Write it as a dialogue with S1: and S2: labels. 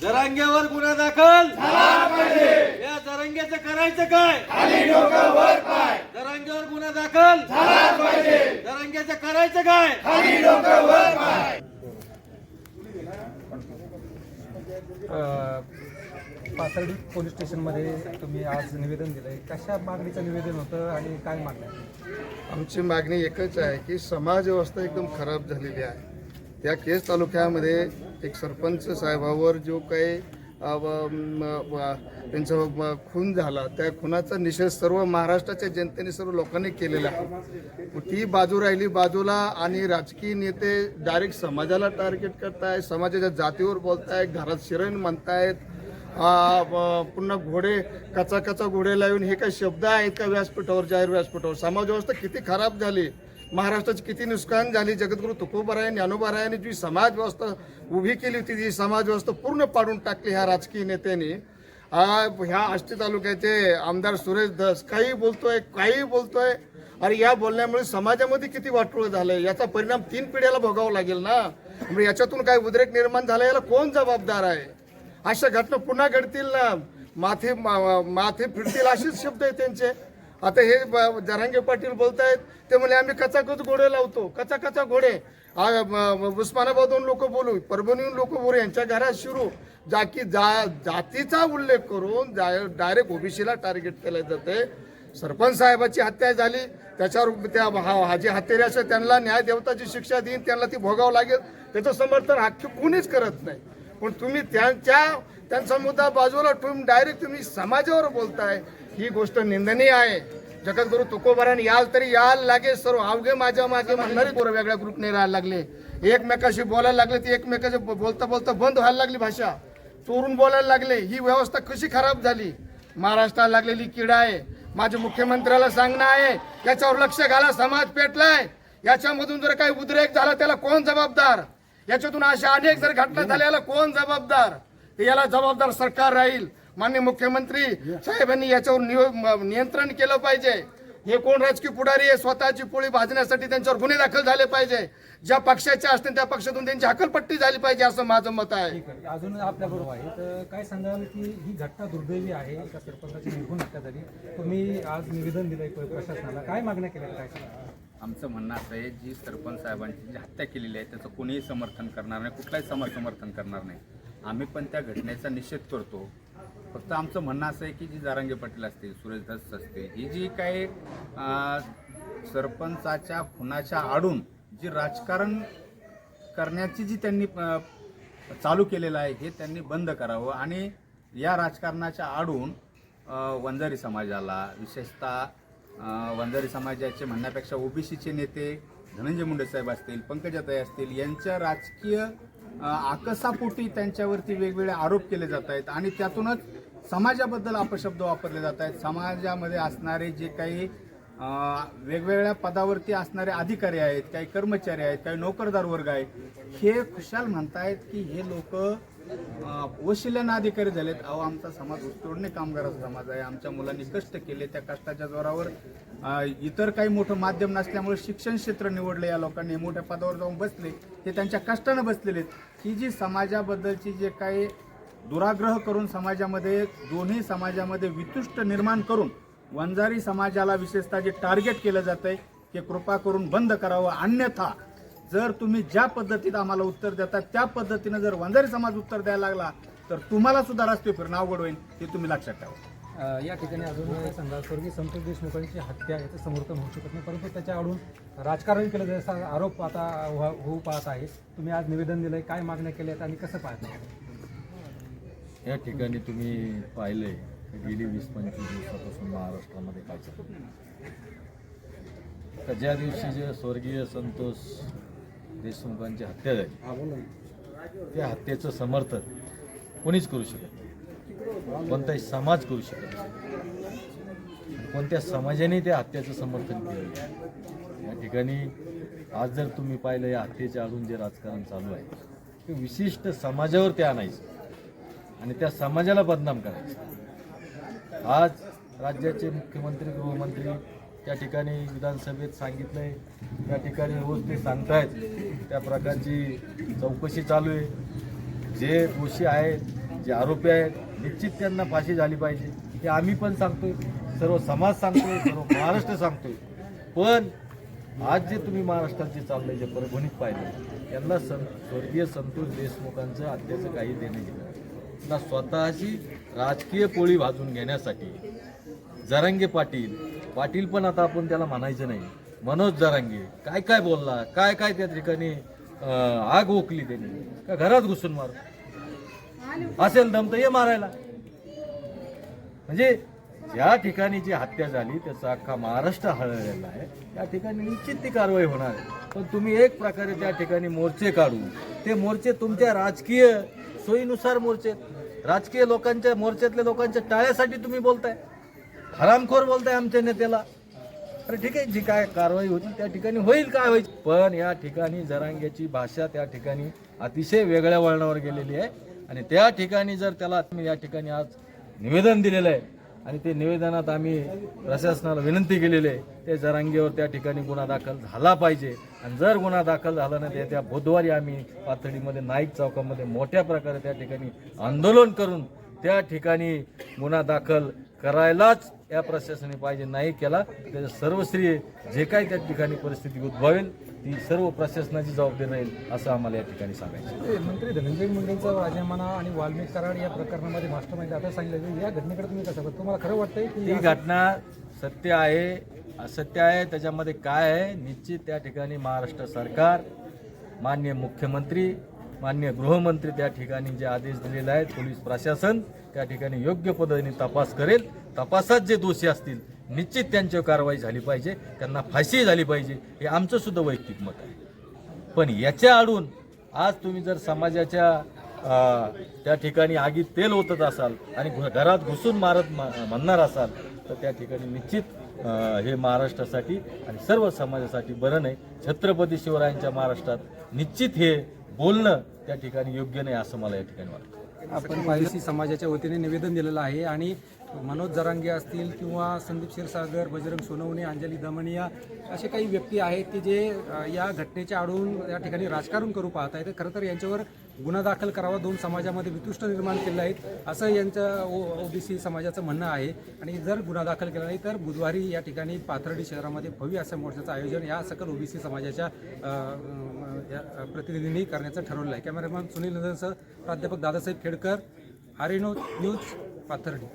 S1: जरांग्यावर गुन्हा दाखल या जरांग्याचं करायचं काय? जरांग्यावर गुन्हा दाखल. जरांग्याचं करायचं काय?
S2: पाथर्डी पोलीस स्टेशनमध्ये तुम्ही आज निवेदन दिलंय. कशा मागणीचं निवेदन होतं आणि काय मागण्या
S3: आमची मागणी एकच आहे की समाज व्यवस्था एकदम खराब झालेली आहे. त्या केस तालुक्यामध्ये एक सरपंच साहेबावर जो काही त्यांचं खून झाला. त्या खुनाचा निषेध सर्व महाराष्ट्राच्या जनतेने सर्व लोकांनी केलेला आहे. ती बाजू राहिली बाजूला आणि राजकीय नेते डायरेक्ट समाजाला टार्गेट करताय समाजाच्या जातीवर बोलताय घरात शिरण म्हणतायत. पुन्हा घोडे कचा कचा घोडे लावून हे काही शब्द आहेत का व्यासपीठावर जाहीर व्यासपीठावर? समाज व्यवस्था किती खराब झाली. महाराष्ट्राची किती नुकसान झाली जगद्गुरु तुकोबाराय ज्ञानोबारायाने जी समाज व्यवस्था उभी केली होती ती समाज व्यवस्था पूर्ण पाडून टाकली ह्या राजकीय नेत्यांनी. ह्या आष्टी तालुक्याचे आमदार सुरेश धस काही बोलतोय काही बोलतोय अरे या बोलण्यामुळे समाजामध्ये किती वाटोळ झालंय याचा परिणाम तीन पिढ्याला भोगावा लागेल ना? म्हणजे याच्यातून काय उद्रेक निर्माण झाला याला कोण जबाबदार आहे? अशा घटना पुन्हा घडतील ना? माथे मा- माथे फिरतील असेच शब्द आहेत त्यांचे. आता हे जरांगे पाटील आहेत ते म्हणले आम्ही कचाकच घोडे लावतो कचा कचा घोडे उस्मानाबादहून लोक बोलू परभणीहून लोक बोलू यांच्या घरात शिरू. जाकी जा जातीचा उल्लेख करून डायरेक्ट ओबीसीला टार्गेट केलं जाते सरपंच साहेबाची हत्या झाली त्याच्यावर त्या हाजी हा असं हत्यारे असेल त्यांना न्याय देवताची शिक्षा देईन त्यांना ती भोगावं लागेल. त्याचं समर्थन हक्क कोणीच करत नाही. पण तुम्ही त्यांच्या त्यांचा मुद्दा बाजूला ठेवून डायरेक्ट तुम्ही समाजावर बोलताय ही गोष्ट निंदनीय आहे. जगद्गुरु तुकोबाराने याल तरी याल लागे सर्व. अवघे माझ्या मागे म्हणणारे पोरं वेगळ्या ग्रुपने राहायला लागले. एकमेकाशी बोलायला लागले ती एकमेकाशी बोलता बोलता बंद व्हायला लागली भाषा. चोरून बोलायला लागले ही व्यवस्था कशी खराब झाली? महाराष्ट्राला लागलेली किडा आहे. माझ्या मुख्यमंत्र्याला सांगणं आहे याच्यावर लक्ष घाला समाज पेटलाय. याच्यामधून जर काही उद्रेक झाला त्याला कोण जबाबदार? याच्यातून अशा अनेक जर घटना झाल्या याला कोण जबाबदार? याला जबाबदार सरकार राहील. मान्य मुख्यमंत्री साहेबांनी याच्यावर नियंत्रण केलं पाहिजे. हे कोण राजकीय पुढारी आहे स्वतःची पोळी भाजण्यासाठी त्यांच्यावर गुन्हे दाखल झाले पाहिजे. ज्या पक्षाचे असतील त्या पक्षातून त्यांची हकलपट्टी झाली पाहिजे असं माझं मत आहे.
S2: अजून आपल्या बरोबर आहे. तर काय सांगाल की ही घटना दुर्दैवी आहे एका सरपंचाची निर्गुण हत्या झाली तुम्ही आज निवेदन दिलंय प्रशासनाला. काय मागण्या केल्या काय
S4: आमचं म्हणणं असं आहे जी सरपंच साहेबांची जी हत्या केलेली आहे त्याचं कोणीही समर्थन करणार नाही कुठलाही सम समर्थन करणार नाही. आम्ही पण त्या घटनेचा निषेध करतो. फक्त आमचं म्हणणं असं आहे की जी जारांगे पाटील असतील सुरेश धस ही जी काही सरपंचाच्या खुनाच्या आडून जी राजकारण करण्याची जी त्यांनी चालू केलेलं आहे हे त्यांनी बंद करावं आणि या राजकारणाच्या आडून वंजारी समाजाला विशेषतः वंजारी समाजाचे म्हणण्यापेक्षा ओबीसीचे नेते धनंजय मुंडे साहेब असतील पंकजाताई असतील यांच्या राजकीय आकसापोटी त्यांच्यावरती वेगवेगळे आरोप केले जात आहेत आणि त्यातूनच समाजाबद्दल अपशब्द वापरले जात आहेत. समाजामध्ये असणारे जे काही वेगवेगळ्या पदावरती असणारे अधिकारी आहेत काही कर्मचारी आहेत काही नोकरदार वर्ग आहे हे खुशाल म्हणतायत की हे लोक वशिल्यानं अधिकारी झालेत. अहो आमचा समाज ऊसतोडणे कामगाराचा समाज आहे. आमच्या मुलांनी कष्ट केले. त्या कष्टाच्या जोरावर इतर काही मोठं माध्यम नसल्यामुळे शिक्षण क्षेत्र निवडलं या लोकांनी. मोठ्या पदावर जाऊन बसले. ते त्यांच्या कष्टानं बसलेले आहेत. ही जी समाजाबद्दलची जे काही दुराग्रह करून समाजामध्ये दोन्ही समाजामध्ये वितुष्ट निर्माण करून वंजारी समाजाला विशेषतः जे टार्गेट केलं जात आहे ते कृपा करून बंद करावं. अन्यथा जर तुम्ही ज्या पद्धतीत आम्हाला उत्तर देता त्या पद्धतीनं जर वंजारी समाज उत्तर द्यायला लागला तर तुम्हाला सुद्धा रस्ते फिरणं अवघड होईल हे तुम्ही लक्षात ठेवा.
S2: या ठिकाणी अजून सांगा स्वर्गीय संतोष देशमुखांची हत्या याचं समर्थन होऊ शकत नाही परंतु त्याच्या आडून राजकारण केलं जसा आरोप आता होऊ पाहत आहे. तुम्ही आज निवेदन दिलंय काय मागण्या केल्या आहेत आणि कसं पाहत
S5: या ठिकाणी तुम्ही पाहिलंय गेली वीस पंचवीस दिवसापासून महाराष्ट्रामध्ये काय चालू तर ज्या दिवशी जे स्वर्गीय संतोष देशमुखांची हत्या झाली त्या हत्येचं समर्थन कोणीच करू शकत कोणताही समाज करू शकत नाही. कोणत्या समाजाने त्या हत्याचं समर्थन केलं? या ठिकाणी ठिकाणी आज जर तुम्ही पाहिलं या हत्येच्या आडून जे राजकारण चालू आहे ते विशिष्ट समाजावर ते आणायचं. आणि त्या समाजाला बदनाम करायचं. आज राज्याचे मुख्यमंत्री गृहमंत्री त्या ठिकाणी विधानसभेत सांगितलंय त्या ठिकाणी रोज ते सांगतायत त्या प्रकारची चौकशी चालू आहे. जे दोषी आहेत जे आरोपी आहेत निश्चित त्यांना फाशी झाली पाहिजे हे आम्ही पण सांगतोय सर्व समाज सांगतोय सर्व महाराष्ट्र सांगतोय. पण आज जे तुम्ही महाराष्ट्रात जे चाललंय जे परभणीत पाहिलं यांना सं स्वर्गीय संतोष देशमुखांचं हत्याचं काही देणं घेणं ना स्वतःची राजकीय पोळी भाजून घेण्यासाठी. जरांगे पाटील. पाटील पण आता आपण त्याला म्हणायचं नाही. मनोज जरांगे. काय काय बोलला? काय काय त्या ठिकाणी आग ओकली त्यांनी. का घरात घुसून मार? असेल दम तर ये मारायला. म्हणजे ज्या ठिकाणी जी हत्या झाली त्याचा अख्खा महाराष्ट्र हळलेला आहे. त्या ठिकाणी निश्चित ती कारवाई होणार आहे. पण तुम्ही एक प्रकारे त्या ठिकाणी मोर्चे काढू. ते मोर्चे तुमच्या राजकीय सोयीनुसार मोर्चे राजकीय लोकांच्या मोर्चातल्या लोकांच्या टाळ्यासाठी तुम्ही बोलताय. हरामखोर बोलताय आमच्या नेत्याला. अरे ठीक आहे जी काय कारवाई होती त्या ठिकाणी होईल काय होईल. पण या ठिकाणी जरांग्याची भाषा त्या ठिकाणी अतिशय वेगळ्या वळणावर गेलेली आहे. आणि त्या ठिकाणी जर त्याला तुम्ही या ठिकाणी आज निवेदन दिलेलं आहे आणि ते निवेदनात आम्ही प्रशासनाला विनंती केलेली आहे ते जरांगेवर त्या ठिकाणी गुन्हा दाखल झाला पाहिजे आणि जर गुन्हा दाखल झाला नाही तर त्या बुधवारी आम्ही पाथर्डीमध्ये नाईक चौकामध्ये मोठ्या प्रकारे त्या ठिकाणी आंदोलन करून त्या ठिकाणी गुन्हा दाखल करायलाच या प्रशासनाने पाहिजे नाही केला त्याचं सर्वश्री जे काही त्या ठिकाणी परिस्थिती उद्भवेल ती सर्व प्रशासनाची जबाबदारी राहील असं आम्हाला या ठिकाणी सांगायचं
S2: मंत्री धनंजय मुंडेंचा राजीनामा आणि वाल्मिक कराड या प्रकरणामध्ये मास्टर माइंड आता सांगितलं या घटनेकडे तुम्ही कसं? तुम्हाला खरं वाटतंय या-
S5: घटना सत्य आहे असत्य आहे त्याच्यामध्ये काय आहे निश्चित त्या ठिकाणी महाराष्ट्र सरकार मान्य मुख्यमंत्री मान्य गृहमंत्री त्या ठिकाणी जे आदेश दिलेले आहेत पोलीस प्रशासन त्या ठिकाणी योग्य पद्धतीने तपास करेल. तपासात जे दोषी असतील निश्चित त्यांच्यावर कारवाई झाली पाहिजे. त्यांना फाशी झाली पाहिजे. हे आमचं सुद्धा वैयक्तिक मत आहे. पण याच्या आडून आज तुम्ही जर समाजाच्या त्या ठिकाणी आगीत तेल ओतत असाल आणि घ- घरात घुसून मारत म्हणणार असाल तर त्या ठिकाणी निश्चित हे महाराष्ट्रासाठी आणि सर्व समाजासाठी बरं नाही. छत्रपती शिवरायांच्या महाराष्ट्रात निश्चित हे बोलणं त्या ठिकाणी योग्य नाही असं मला या ठिकाणी वाटतं.
S2: आपण पायसी समाजाच्या वतीने निवेदन दिलेलं आहे आणि मनोज जरांगे असतील किंवा संदीप क्षीरसागर बजरंग सोनवणे अंजली दमनिया असे काही व्यक्ती आहेत की जे या घटनेच्या आडून या ठिकाणी राजकारण करू पाहत आहेत खरं तर यांच्यावर गुन्हा दाखल करावा दोन समाजामध्ये वितुष्ट निर्माण केले आहेत असं यांचं ओ ओबीसी समाजाचं म्हणणं आहे. आणि जर गुन्हा दाखल केला नाही तर बुधवारी या ठिकाणी पाथर्डी शहरामध्ये भव्य असं मोर्चाचं आयोजन या सकल ओबीसी समाजाच्या प्रतिनिधींनी करण्याचं ठरवलं आहे. कॅमेरामॅन सुनील नंदनसह प्राध्यापक दादासाहेब खेडकर आरेनो न्यूज पाथर्डी.